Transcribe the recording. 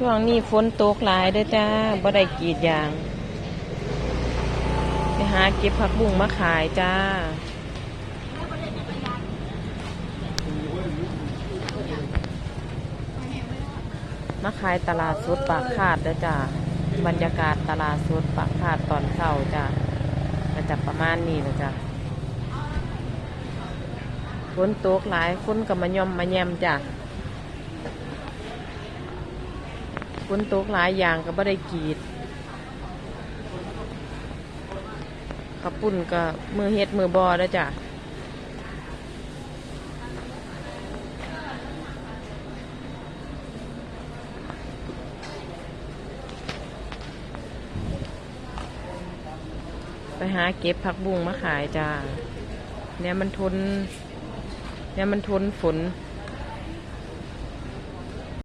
ช่วงนี้ฝนตกหลายด้อจ้าบ่ได้กีดยาง ไปหาเก็บผักบุ้งมาขายจ้า มาขายตลาดสดปากคาดด้อจ้า บรรยากาศตลาดสดปากคาดตอนเช้าจ้าก็จะประมาณนี้นะจ้าฝนตกหลายคนก็มายอมมาแยมจ้า ฝนตกหลายอย่างก็บ่ได้กีดขับปุ่นก็มือเฮ็ดมือบอแล้วจ้ะไปหาเก็บผักบุ้งมาขายจ้า เนี่ยมันทน เนี่ยมันทนฝน